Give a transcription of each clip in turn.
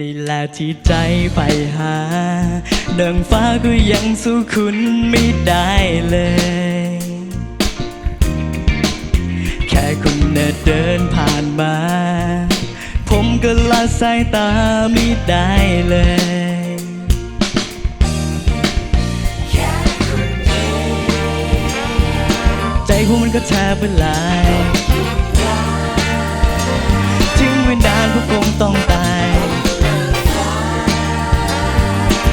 นี่แหละที่ใจไปหาเดังฟ้าก็ยังสู้คุณไม่ได้เลย แค่คุณเน่เดินผ่านมา ผมก็ละสายตาไม่ได้เลยใจผมมันก็แทบเป็นลาย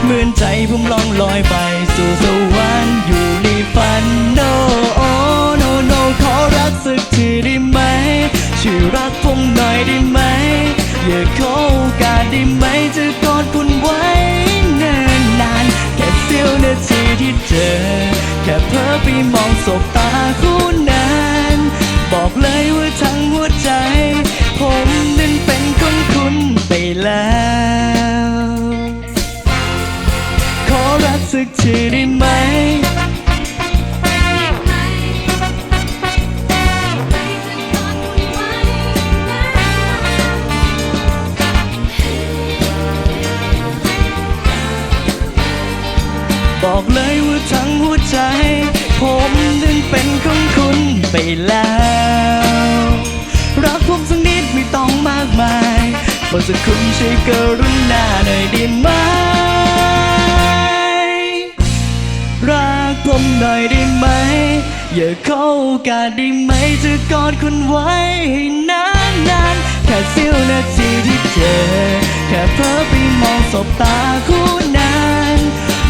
เหมือนใจผมล่องลอยไป สู่สวรรค์อยู่ในฝัน no oh no no ขอรักสักทีได้ไหมช่วยรักผมหน่อยได้ไหม อย่าขอโอกาสได้ไหมจะกอดคุณไว้เนิ่นนานแค่เสี้ยวนาทีที่เจอ แค่เพ้อไปมองสบตาคู่นั้น บอกเลยว่าทั้งหัวใจ ผมนั้นเป็นคนคุณไปแล้ว สักทีได้ไหม บอกเลยว่าทั้งหัวใจ ผมนั้นเป็นของคุณไปแล้ว รักผมสักนิดไม่ต้องมากมายบอสักคุณช่วยกรุณาหน่อยได้ไหม ผมหน่อยได้ไหม อย่าขอโอกาสได้ไหมจะกอดคุณไว้ให้นานนานๆแค่เสี้ยวนาทีที่เจอ แค่เพ้อไปมองสบตาคู่นั้น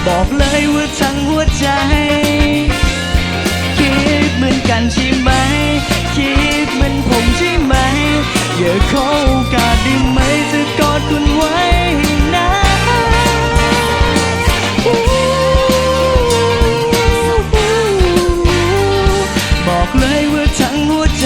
บอกเลยว่าทั้งหัวใจ คิดเหมือนกันใช่ไหม คิดเหมือนผมใช่ไหม อย่าขอโอกาส เลยว่าทั้งหัวใจ